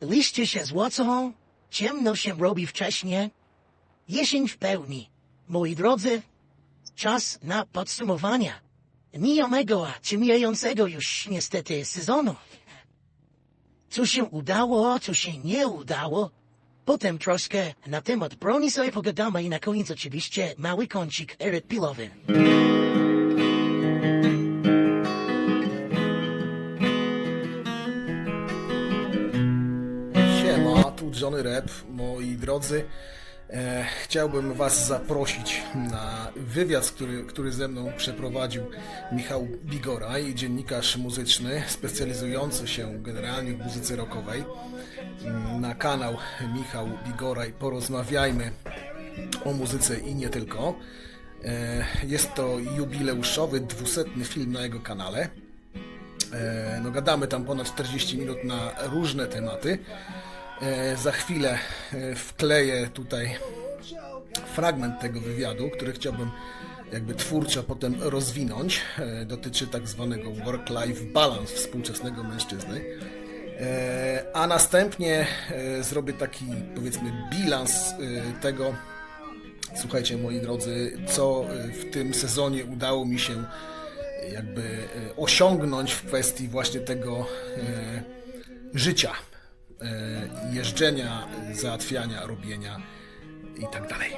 Liście się złocą, ciemno się robi wcześnie, jesień w pełni. Moi drodzy, czas na podsumowania mijomego, a czy mijającego już niestety sezonu. Co się udało, co się nie udało. Potem troszkę na temat broni sobie pogadamy i na koniec oczywiście mały kącik Eryk Pilowy. Johnny moi drodzy. E, chciałbym Was zaprosić na wywiad, który, który ze mną przeprowadził Michał Bigoraj, dziennikarz muzyczny specjalizujący się generalnie w muzyce rockowej. Mm, Na kanał Michał Bigoraj porozmawiajmy o muzyce i nie tylko. E, jest to jubileuszowy, dwusetny film na jego kanale. E, No gadamy tam ponad 40 minut na różne tematy. E, Za chwilę e, wkleję tutaj fragment tego wywiadu, który chciałbym jakby twórczo potem rozwinąć. E, Dotyczy tak zwanego work-life balance współczesnego mężczyzny. A następnie zrobię taki powiedzmy bilans tego, słuchajcie moi drodzy, co w tym sezonie udało mi się jakby osiągnąć w kwestii właśnie tego życia, jeżdżenia, e, załatwiania, robienia i tak dalej.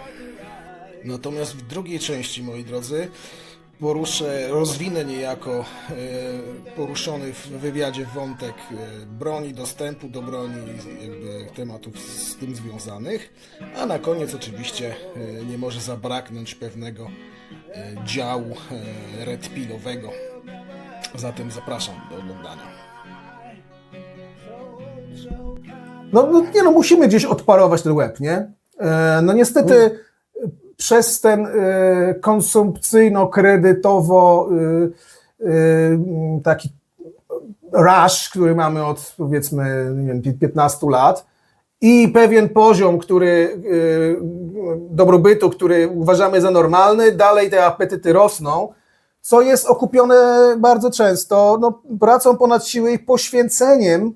Natomiast w drugiej części, moi drodzy, poruszę, rozwinę niejako e, poruszony w wywiadzie wątek e, broni, dostępu do broni, jakby tematów z tym związanych, a na koniec oczywiście nie może zabraknąć pewnego działu e, redpilowego. Zatem zapraszam do oglądania. No, no nie no, musimy gdzieś odparować ten łeb, nie? E, no niestety e, przez ten e, konsumpcyjno-kredytowo e, taki rush, który mamy od powiedzmy nie wiem, 15 lat i pewien poziom, który dobrobytu, który uważamy za normalny, dalej te apetyty rosną, co jest okupione bardzo często no, pracą ponad siły i poświęceniem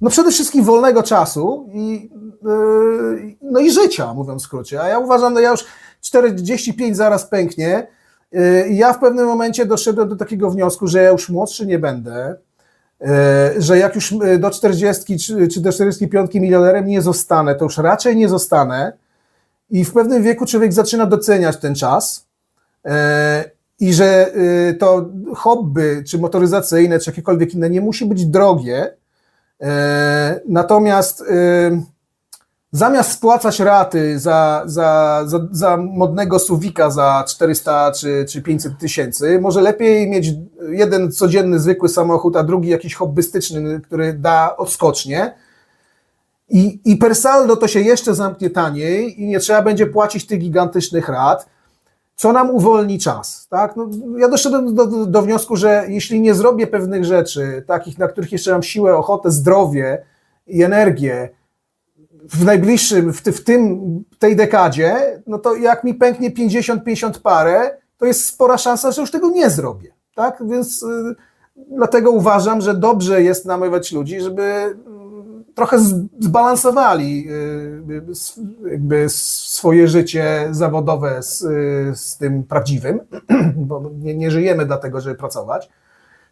no przede wszystkim wolnego czasu i, yy, no i życia, mówiąc w skrócie. A ja uważam, no ja już 45 zaraz pęknie. Yy, ja w pewnym momencie doszedłem do takiego wniosku, że ja już młodszy nie będę, yy, że jak już yy, do 40 czy, czy do 45 milionerem nie zostanę, to już raczej nie zostanę. I w pewnym wieku człowiek zaczyna doceniać ten czas. yy, I że yy, to hobby, czy motoryzacyjne, czy jakiekolwiek inne, nie musi być drogie, Natomiast e, zamiast spłacać raty za, za, za, za modnego suwika za 400 czy, czy 500 tysięcy, może lepiej mieć jeden codzienny, zwykły samochód, a drugi jakiś hobbystyczny, który da odskocznie. I, I per saldo to się jeszcze zamknie taniej i nie trzeba będzie płacić tych gigantycznych rat, co nam uwolni czas. Tak? No, ja doszedłem do, do, do wniosku, że jeśli nie zrobię pewnych rzeczy, takich, na których jeszcze mam siłę, ochotę, zdrowie i energię w najbliższym, w, ty, w tym, tej dekadzie, no to jak mi pęknie 50-50 parę, to jest spora szansa, że już tego nie zrobię. Tak? Więc y, dlatego uważam, że dobrze jest namawiać ludzi, żeby trochę zbalansowali y, jakby swoje życie zawodowe z, z tym prawdziwym, bo nie, nie żyjemy dlatego, żeby pracować,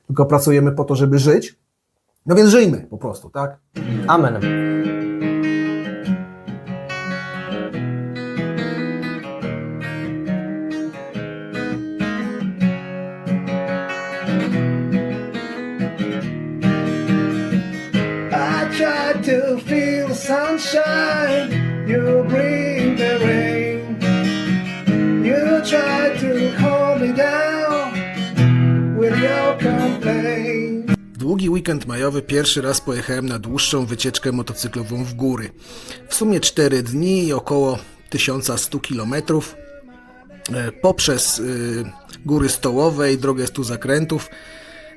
tylko pracujemy po to, żeby żyć. No więc żyjmy po prostu, tak? Amen. Długi weekend majowy pierwszy raz pojechałem na dłuższą wycieczkę motocyklową w góry. W sumie 4 dni i około 1100 km poprzez y, góry stołowe i drogę 100 zakrętów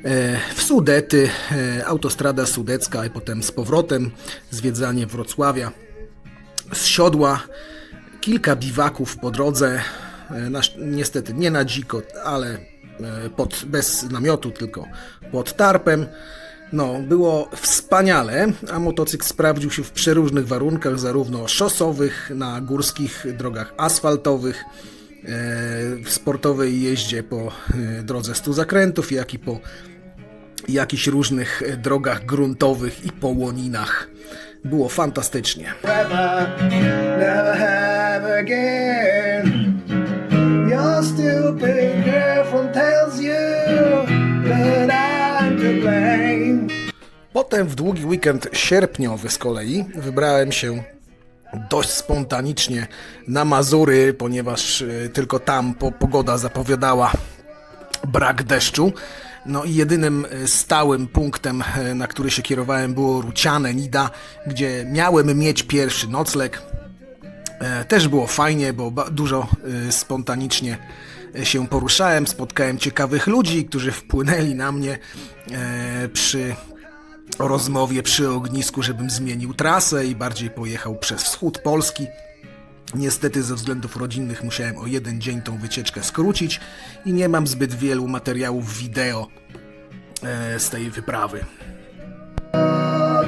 e, w Sudety, e, autostrada sudecka i potem z powrotem zwiedzanie Wrocławia z siodła, kilka biwaków po drodze, e, niestety nie na dziko, ale e, pod, bez namiotu, tylko pod tarpem. No, było wspaniale, a motocykl sprawdził się w przeróżnych warunkach, zarówno szosowych, na górskich drogach asfaltowych, e, w sportowej jeździe po e, drodze 100 zakrętów, jak i po jakichś różnych e, drogach gruntowych i po łoninach. Było fantastycznie. forever, never Potem w długi weekend sierpniowy z kolei wybrałem się dość spontanicznie na Mazury, ponieważ e, tylko tam po, pogoda zapowiadała brak deszczu. No i jedynym e, stałym punktem, e, na który się kierowałem było Ruciane Nida, gdzie miałem mieć pierwszy nocleg. Też było fajnie, bo dużo spontanicznie się poruszałem. Spotkałem ciekawych ludzi, którzy wpłynęli na mnie e, przy rozmowie przy ognisku, żebym zmienił trasę i bardziej pojechał przez wschód Polski. Niestety ze względów rodzinnych musiałem o jeden dzień tą wycieczkę skrócić i nie mam zbyt wielu materiałów wideo e, z tej wyprawy. Oh,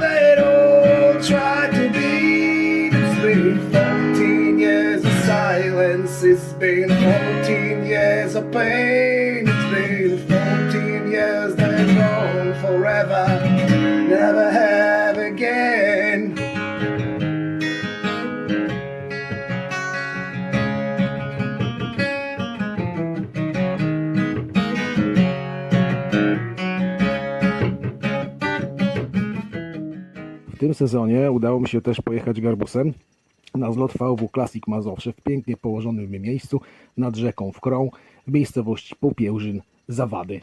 they don't try to beat. It's been 14 years of silence. It's been 14 years of pain. It's been 14 years that forever. Never have again. W tym sezonie udało mi się też pojechać garbusem na zlot VW Classic Mazowsze w pięknie położonym miejscu nad rzeką Wkrą miejscowości Popiełżyn Zawady.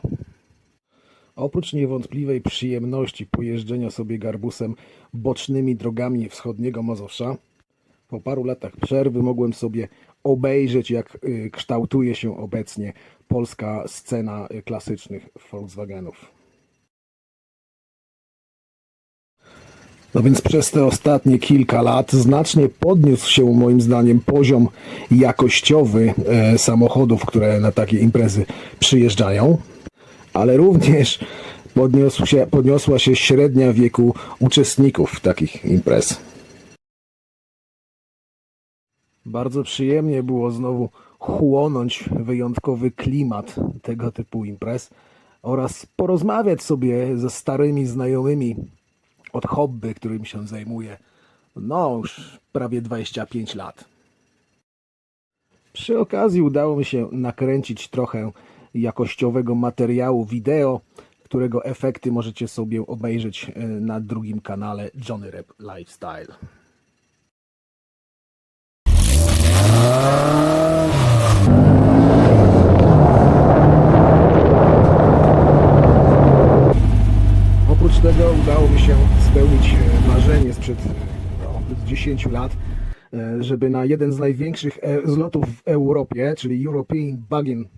Oprócz niewątpliwej przyjemności pojeżdżenia sobie garbusem bocznymi drogami wschodniego Mazowsza, po paru latach przerwy mogłem sobie obejrzeć, jak y, kształtuje się obecnie polska scena y, klasycznych Volkswagenów. No więc przez te ostatnie kilka lat znacznie podniósł się moim zdaniem poziom jakościowy e, samochodów, które na takie imprezy przyjeżdżają, ale również podniósł się, podniosła się średnia wieku uczestników takich imprez. Bardzo przyjemnie było znowu chłonąć wyjątkowy klimat tego typu imprez oraz porozmawiać sobie ze starymi znajomymi od hobby, którym się zajmuję, no już prawie 25 lat. Przy okazji udało mi się nakręcić trochę jakościowego materiału wideo, którego efekty możecie sobie obejrzeć e, na drugim kanale Johnny Rap Lifestyle. Oprócz tego udało mi się spełnić e, marzenie sprzed e, no, 10 lat, e, żeby na jeden z największych zlotów w Europie, czyli European Bugin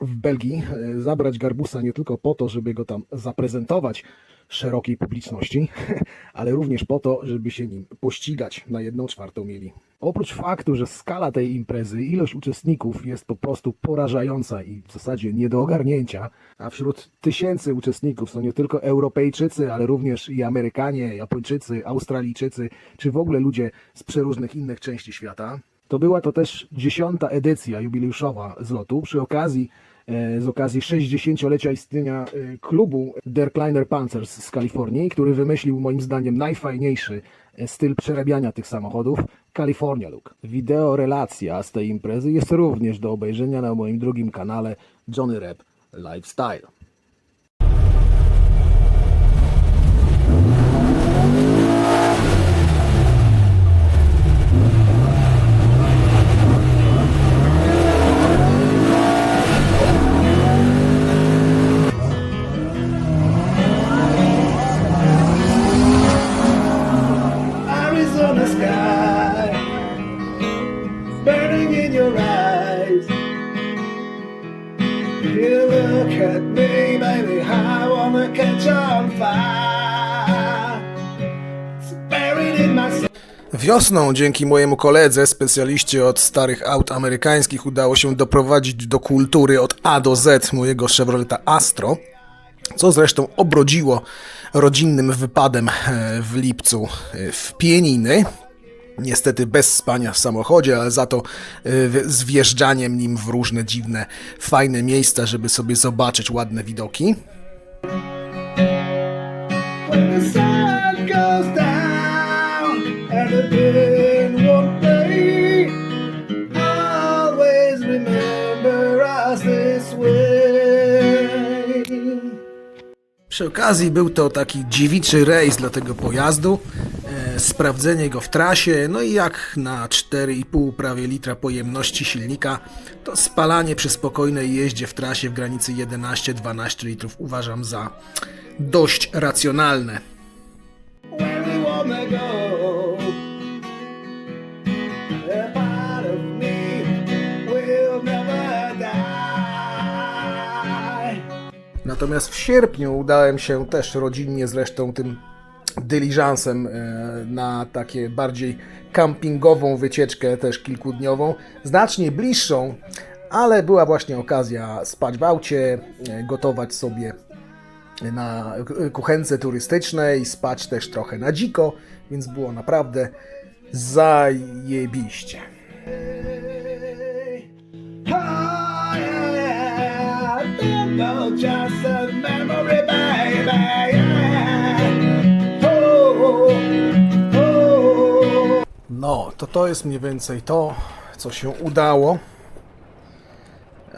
w Belgii, e, zabrać Garbusa nie tylko po to, żeby go tam zaprezentować szerokiej publiczności, ale również po to, żeby się nim pościgać na jedną czwartą mieli. Oprócz faktu, że skala tej imprezy, ilość uczestników jest po prostu porażająca i w zasadzie nie do ogarnięcia, a wśród tysięcy uczestników są nie tylko Europejczycy, ale również i Amerykanie, Japończycy, Australijczycy, czy w ogóle ludzie z przeróżnych innych części świata, to była to też dziesiąta edycja jubileuszowa zlotu przy okazji z okazji 60-lecia istnienia e, klubu Der Kleiner Panzers z Kalifornii, który wymyślił moim zdaniem najfajniejszy e, styl przerabiania tych samochodów California Look. Wideo relacja z tej imprezy jest również do obejrzenia na moim drugim kanale Johnny Rap Lifestyle. Dzięki mojemu koledze, specjaliście od starych aut amerykańskich, udało się doprowadzić do kultury od A do Z mojego Chevroleta Astro. co zresztą obrodziło rodzinnym wypadem e, w lipcu e, w Pieniny. Niestety bez spania w samochodzie, ale za to e, z wjeżdżaniem nim w różne dziwne, fajne miejsca, żeby sobie zobaczyć ładne widoki. Przy okazji był to taki dziewiczy rejs dla tego pojazdu, e, sprawdzenie go w trasie, no i jak na 4,5 prawie litra pojemności silnika, to spalanie przy spokojnej jeździe w trasie w granicy 11-12 litrów uważam za dość racjonalne. Natomiast w sierpniu udałem się też rodzinnie zresztą tym dyliżansem e, na takie bardziej campingową wycieczkę, też kilkudniową, znacznie bliższą, ale była właśnie okazja spać w aucie, e, gotować sobie na kuchence turystycznej, spać też trochę na dziko, więc było naprawdę zajebiście. Just a memory, baby. Oh, oh. No, to to jest mniej więcej to, co się udało.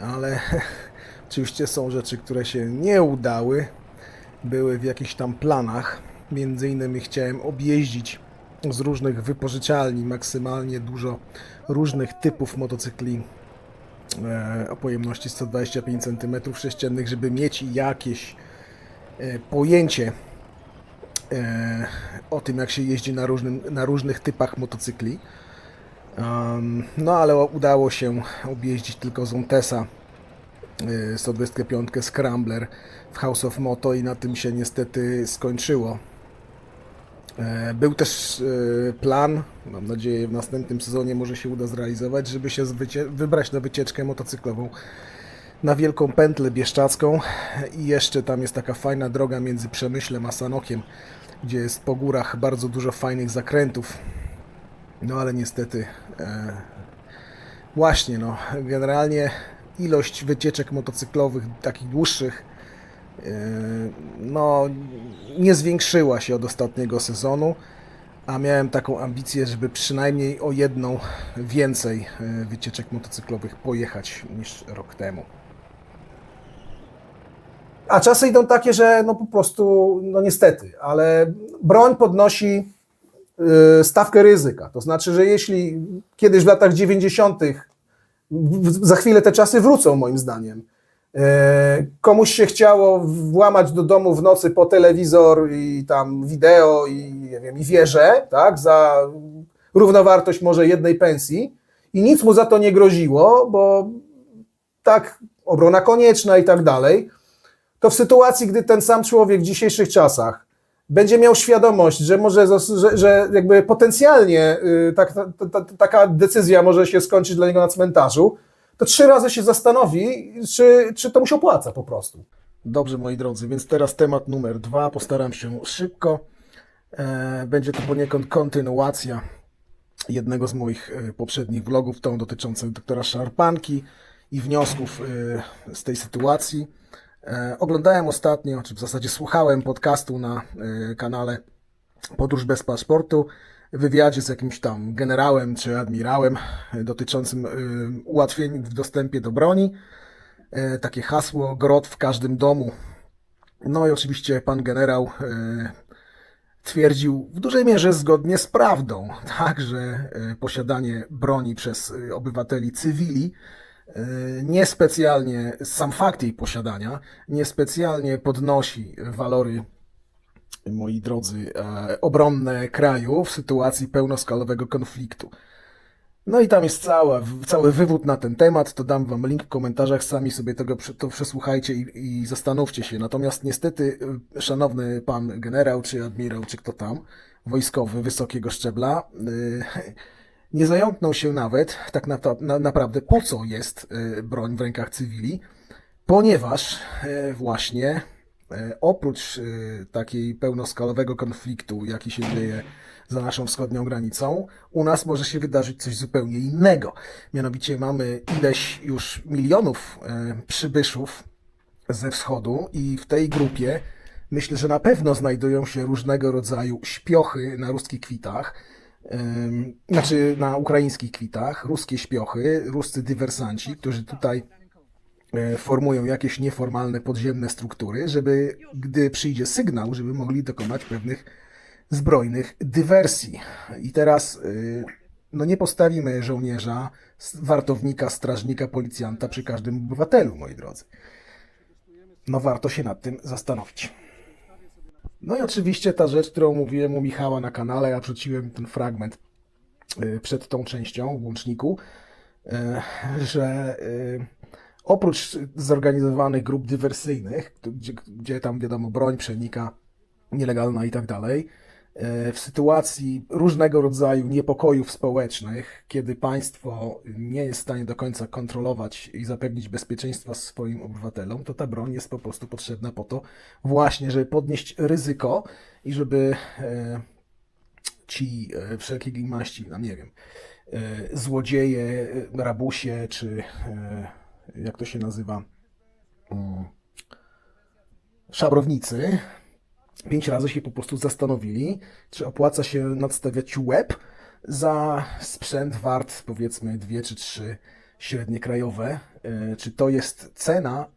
Ale oczywiście są rzeczy, które się nie udały. Były w jakichś tam planach. Między innymi chciałem objeździć z różnych wypożyczalni maksymalnie dużo różnych typów motocykli o pojemności 125 cm3, żeby mieć jakieś e, pojęcie e, o tym, jak się jeździ na, różnym, na różnych typach motocykli. No ale udało się objeździć tylko Zontesa y, 125 Scrambler w House of Moto i na tym się niestety skończyło. E, Był też e, plan, mam nadzieję w następnym sezonie może się uda zrealizować, żeby się wybrać na wycieczkę motocyklową na Wielką Pętlę Bieszczacką i jeszcze tam jest taka fajna droga między Przemyślem a Sanokiem, gdzie jest po górach bardzo dużo fajnych zakrętów. No ale niestety e, właśnie no, generalnie ilość wycieczek motocyklowych takich dłuższych no nie zwiększyła się od ostatniego sezonu, a miałem taką ambicję, żeby przynajmniej o jedną więcej e, wycieczek motocyklowych pojechać niż rok temu. A czasy idą takie, że no po prostu, no niestety, ale broń podnosi y, stawkę ryzyka. To znaczy, że jeśli kiedyś w latach 90. w- za chwilę te czasy wrócą, moim zdaniem. E, Komuś się chciało włamać do domu w nocy po telewizor i tam wideo i nie wiem, i wieżę, tak, za równowartość może jednej pensji. I nic mu za to nie groziło, bo tak, obrona konieczna i tak dalej. To w sytuacji, gdy ten sam człowiek w dzisiejszych czasach będzie miał świadomość, że może, że, że jakby potencjalnie y, tak, ta, ta, taka decyzja może się skończyć dla niego na cmentarzu, to trzy razy się zastanowi, czy, czy to mu się opłaca po prostu. Dobrze, moi drodzy, więc teraz temat numer dwa. Postaram się szybko. E, Będzie to poniekąd kontynuacja jednego z moich e, poprzednich vlogów, tą dotyczącego doktora Szarpanki i wniosków e, z tej sytuacji. Oglądałem ostatnio, czy w zasadzie słuchałem podcastu na kanale Podróż bez paszportu, wywiadzie z jakimś tam generałem czy admirałem e, dotyczącym e, ułatwień w dostępie do broni e, takie hasło grot w każdym domu. No i oczywiście pan generał twierdził w dużej mierze zgodnie z prawdą, tak, że posiadanie broni przez obywateli cywili niespecjalnie, sam fakt jej posiadania niespecjalnie podnosi walory moi drodzy, e, obronne kraju w sytuacji pełnoskalowego konfliktu. No i tam jest cała, cały wywód na ten temat, to dam wam link w komentarzach, sami sobie tego to przesłuchajcie i, i zastanówcie się. Natomiast niestety, y, szanowny pan generał, czy admirał, czy kto tam, wojskowy wysokiego szczebla, y, nie zająknął się nawet tak na, na, naprawdę po co jest broń w rękach cywili, ponieważ właśnie e, oprócz e, takiej pełnoskalowego konfliktu, jaki się dzieje za naszą wschodnią granicą, u nas może się wydarzyć coś zupełnie innego. Mianowicie mamy ileś już milionów e, przybyszów ze wschodu i w tej grupie myślę, że na pewno znajdują się różnego rodzaju śpiochy na ruskich kwitach, znaczy na ukraińskich kwitach, ruskie śpiochy, ruscy dywersanci, którzy tutaj e, formują jakieś nieformalne podziemne struktury, żeby gdy przyjdzie sygnał, żeby mogli dokonać pewnych zbrojnych dywersji. I teraz y, no nie postawimy żołnierza, wartownika, strażnika, policjanta przy każdym obywatelu, moi drodzy. No warto się nad tym zastanowić. No i oczywiście ta rzecz, którą mówiłem u Michała na kanale, ja wrzuciłem ten fragment y, przed tą częścią w łączniku, że oprócz zorganizowanych grup dywersyjnych, gdzie, gdzie tam wiadomo broń przenika nielegalna i tak dalej, e, w sytuacji różnego rodzaju niepokojów społecznych, kiedy państwo nie jest w stanie do końca kontrolować i zapewnić bezpieczeństwa swoim obywatelom, to ta broń jest po prostu potrzebna po to właśnie, żeby podnieść ryzyko i żeby e, ci e, wszelkiej maści, no nie wiem, złodzieje, rabusie, czy jak to się nazywa, szabrownicy, pięć razy się po prostu zastanowili, czy opłaca się nadstawiać łeb za sprzęt wart powiedzmy dwie czy trzy średnie krajowe. E, Czy to jest cena,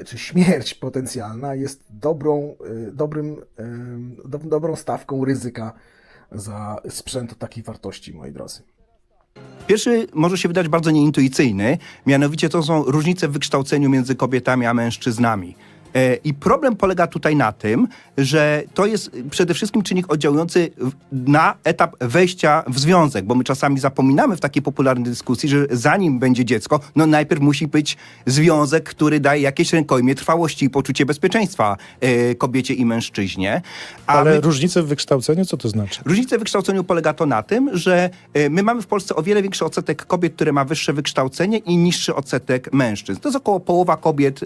e, czy śmierć potencjalna jest dobrą, e, dobrym, do, dobrą stawką ryzyka za sprzęt o takiej wartości, moi drodzy. Pierwszy może się wydać bardzo nieintuicyjny, mianowicie to są różnice w wykształceniu między kobietami a mężczyznami. E, I problem polega tutaj na tym, że to jest przede wszystkim czynnik oddziałujący na etap wejścia w związek, bo my czasami zapominamy w takiej popularnej dyskusji, że zanim będzie dziecko, no najpierw musi być związek, który daje jakieś rękojmie trwałości i poczucie bezpieczeństwa e, kobiecie i mężczyźnie. A Ale my- różnice w wykształceniu, co to znaczy? Różnica w wykształceniu polega to na tym, że e, my mamy w Polsce o wiele większy odsetek kobiet, które ma wyższe wykształcenie i niższy odsetek mężczyzn. To jest około połowa kobiet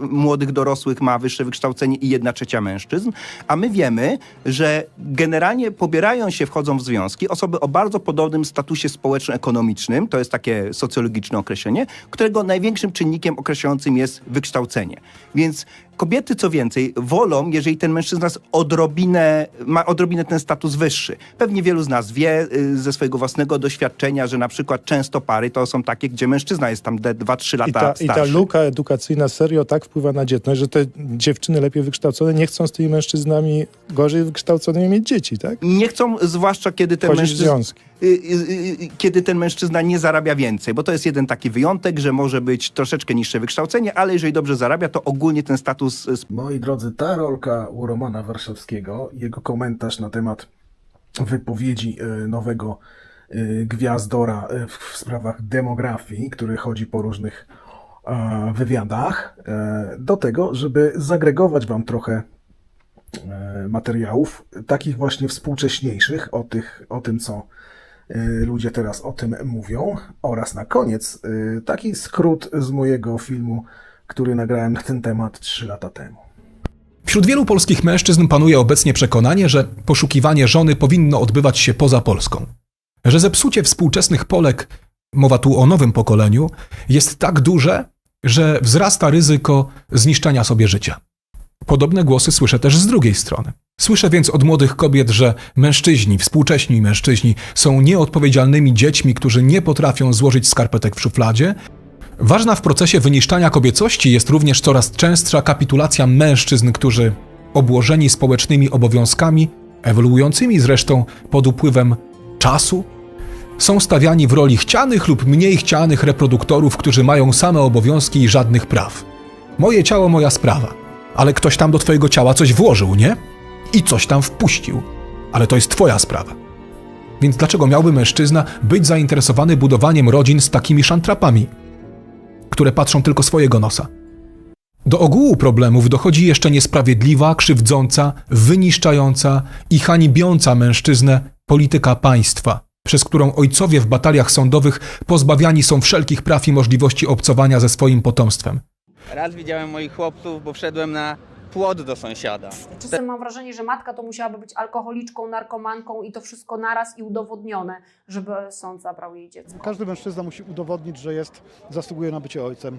młodych dorosłych ma wyższe wykształcenie i jedna trzecia mężczyzn. A my wiemy, że generalnie pobierają się, wchodzą w związki osoby o bardzo podobnym statusie społeczno-ekonomicznym, to jest takie socjologiczne określenie, którego największym czynnikiem określającym jest wykształcenie. Więc kobiety, co więcej, wolą, jeżeli ten mężczyzna odrobinę, ma odrobinę ten status wyższy. Pewnie wielu z nas wie y, ze swojego własnego doświadczenia, że na przykład często pary to są takie, gdzie mężczyzna jest tam 2-3 lata I ta, I starszy. ta luka edukacyjna serio tak wpływa na dzietność, że te dziewczyny lepiej wykształcone nie chcą z tymi mężczyznami gorzej wykształconymi mieć dzieci, tak? Nie chcą, zwłaszcza kiedy w mężczyzna... związki. Y, y, y, kiedy ten mężczyzna nie zarabia więcej, bo to jest jeden taki wyjątek, że może być troszeczkę niższe wykształcenie, ale jeżeli dobrze zarabia, to ogólnie ten status Moi drodzy, ta rolka u Romana Warszawskiego, jego komentarz na temat wypowiedzi nowego gwiazdora w sprawach demografii, który chodzi po różnych wywiadach, do tego, żeby zagregować Wam trochę materiałów, takich właśnie współcześniejszych, o, tych, o tym, co ludzie teraz o tym mówią, oraz na koniec e, taki skrót z mojego filmu, który nagrałem na ten temat 3 lata temu. Wśród wielu polskich mężczyzn panuje obecnie przekonanie, że poszukiwanie żony powinno odbywać się poza Polską. Że zepsucie współczesnych Polek, mowa tu o nowym pokoleniu, jest tak duże, że wzrasta ryzyko zniszczenia sobie życia. Podobne głosy słyszę też z drugiej strony. Słyszę więc od młodych kobiet, że mężczyźni, współcześni mężczyźni są nieodpowiedzialnymi dziećmi, którzy nie potrafią złożyć skarpetek w szufladzie, Ważna w procesie wyniszczania kobiecości jest również coraz częstsza kapitulacja mężczyzn, którzy, obłożeni społecznymi obowiązkami, ewoluującymi zresztą pod upływem czasu, są stawiani w roli chcianych lub mniej chcianych reproduktorów, którzy mają same obowiązki i żadnych praw. Moje ciało, moja sprawa. Ale ktoś tam do twojego ciała coś włożył, nie? I coś tam wpuścił. Ale to jest twoja sprawa. Więc dlaczego miałby mężczyzna być zainteresowany budowaniem rodzin z takimi szantrapami? które patrzą tylko swojego nosa. Do ogółu problemów dochodzi jeszcze niesprawiedliwa, krzywdząca, wyniszczająca i hańbiąca mężczyznę polityka państwa, przez którą ojcowie w bataliach sądowych pozbawiani są wszelkich praw i możliwości obcowania ze swoim potomstwem. Raz widziałem moich chłopców, bo wszedłem na płot do sąsiada. Czasem mam wrażenie, że matka to musiałaby być alkoholiczką, narkomanką i to wszystko naraz i udowodnione, żeby sąd zabrał jej dziecko. Każdy mężczyzna musi udowodnić, że jest, zasługuje na bycie ojcem.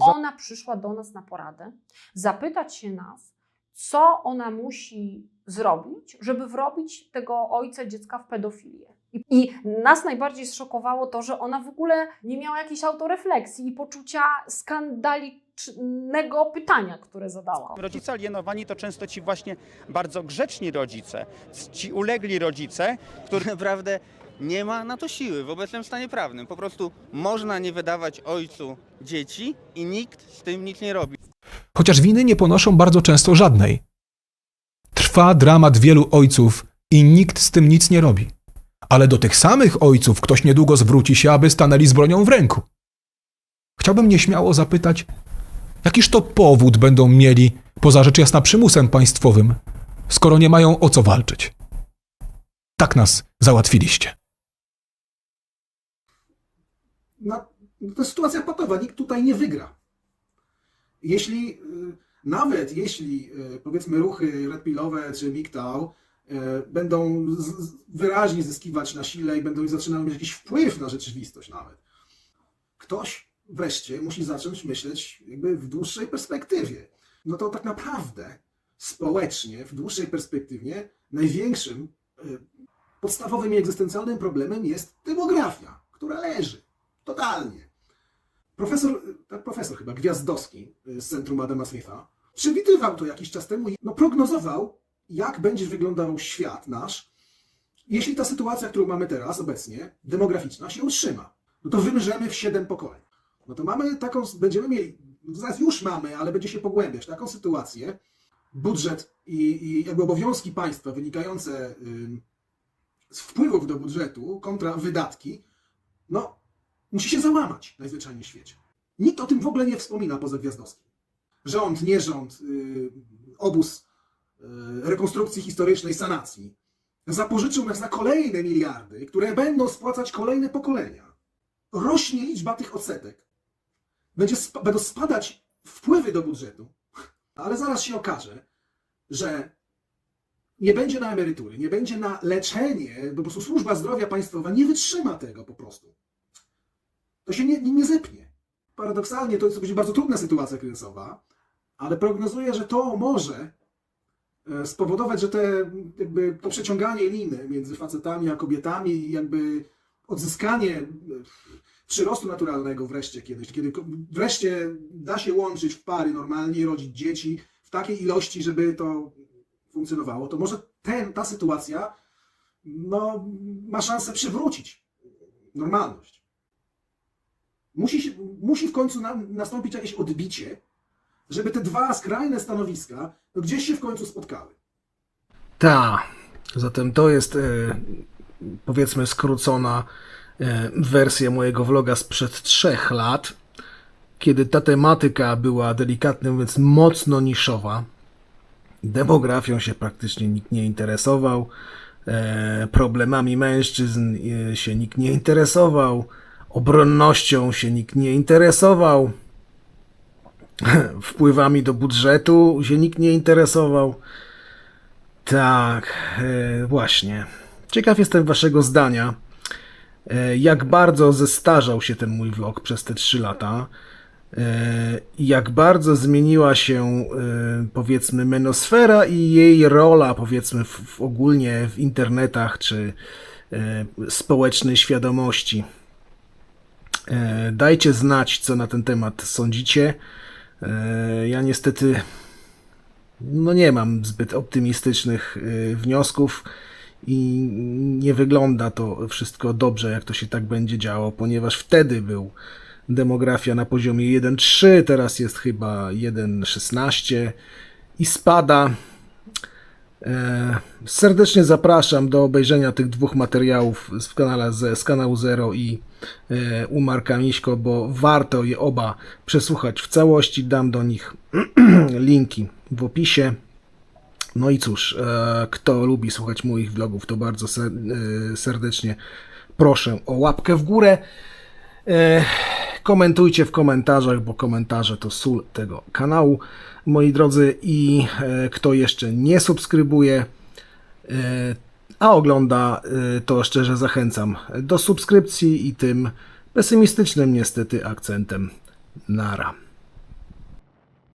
Ona przyszła do nas na poradę, zapytać się nas, co ona musi zrobić, żeby wrobić tego ojca dziecka w pedofilię. I, nas najbardziej zszokowało to, że ona w ogóle nie miała jakiejś autorefleksji i poczucia skandalicznego pytania, które zadała. Rodzice alienowani to często ci właśnie bardzo grzeczni rodzice, ci ulegli rodzice, których naprawdę nie ma na to siły w obecnym stanie prawnym. Po prostu można nie wydawać ojcu dzieci i nikt z tym nic nie robi. Chociaż winy nie ponoszą bardzo często żadnej. Trwa dramat wielu ojców i nikt z tym nic nie robi. Ale do tych samych ojców ktoś niedługo zwróci się, aby stanęli z bronią w ręku. Chciałbym nieśmiało zapytać, jakiż to powód będą mieli, poza rzecz jasna przymusem państwowym, skoro nie mają o co walczyć. Tak nas załatwiliście. na, to jest sytuacja patowa, nikt tutaj nie wygra. Jeśli, y, nawet jeśli y, powiedzmy ruchy redpillowe czy MGTOW będą z, z, wyraźnie zyskiwać na sile i będą zaczynały mieć jakiś wpływ na rzeczywistość nawet, ktoś wreszcie musi zacząć myśleć jakby w dłuższej perspektywie. No to tak naprawdę społecznie, w dłuższej perspektywie największym y, podstawowym i egzystencjalnym problemem jest demografia, która leży. Totalnie. Profesor, tak profesor chyba, Gwiazdowski z Centrum Adama Smitha, przewidywał to jakiś czas temu, no prognozował, jak będzie wyglądał świat nasz, jeśli ta sytuacja, którą mamy teraz obecnie, demograficzna, się utrzyma. No to wymrzemy w siedem pokoleń. No to mamy taką, będziemy mieli, zaraz już mamy, ale będzie się pogłębiać, taką sytuację, budżet i, i jakby obowiązki państwa wynikające z wpływów do budżetu kontra wydatki, no musi się załamać najzwyczajniej w świecie. Nikt o tym w ogóle nie wspomina poza Gwiazdowskim. Rząd, nie rząd, yy, obóz rekonstrukcji historycznej, sanacji zapożyczył nas na kolejne miliardy, które będą spłacać kolejne pokolenia. Rośnie liczba tych odsetek. Będzie spa będą spadać wpływy do budżetu, ale zaraz się okaże, że nie będzie na emerytury, nie będzie na leczenie, po prostu służba zdrowia państwowa nie wytrzyma tego po prostu to się nie, nie, nie zepnie. Paradoksalnie to jest będzie bardzo trudna sytuacja kryzysowa, ale prognozuję, że to może e, spowodować, że te, jakby to przeciąganie liny między facetami a kobietami jakby odzyskanie e, przyrostu naturalnego wreszcie kiedyś, kiedy wreszcie da się łączyć w pary normalnie rodzić dzieci w takiej ilości, żeby to funkcjonowało, to może ten, ta sytuacja no, ma szansę przywrócić normalność. Musi, musi w końcu na, nastąpić jakieś odbicie, żeby te dwa skrajne stanowiska no, gdzieś się w końcu spotkały. Ta, zatem to jest e, powiedzmy skrócona e, wersja mojego vloga sprzed trzech lat, kiedy ta tematyka była delikatnie mówiąc mocno niszowa. Demografią się praktycznie nikt nie interesował, e, problemami mężczyzn się nikt nie interesował, obronnością się nikt nie interesował, wpływami do budżetu się nikt nie interesował. Tak, e, właśnie. Ciekaw jestem waszego zdania, e, jak bardzo zestarzał się ten mój vlog przez te 3 lata. e, Jak bardzo zmieniła się, powiedzmy, menosfera i jej rola, powiedzmy, w, w ogólnie w internetach czy społecznej świadomości. Dajcie znać, co na ten temat sądzicie. E, Ja niestety no nie mam zbyt optymistycznych y, wniosków i nie wygląda to wszystko dobrze, jak to się tak będzie działo, ponieważ wtedy był demografia na poziomie 1,3, teraz jest chyba 1,16 i spada. E, Serdecznie zapraszam do obejrzenia tych dwóch materiałów z, z, z kanału Zero i e, u Marka Miśko, bo warto je oba przesłuchać w całości. Dam do nich linki w opisie. No i cóż, e, kto lubi słuchać moich vlogów, to bardzo e, serdecznie proszę o łapkę w górę. Komentujcie w komentarzach, bo komentarze to sól tego kanału, moi drodzy. I kto jeszcze nie subskrybuje, a ogląda, e, to szczerze zachęcam do subskrypcji i tym pesymistycznym niestety akcentem nara.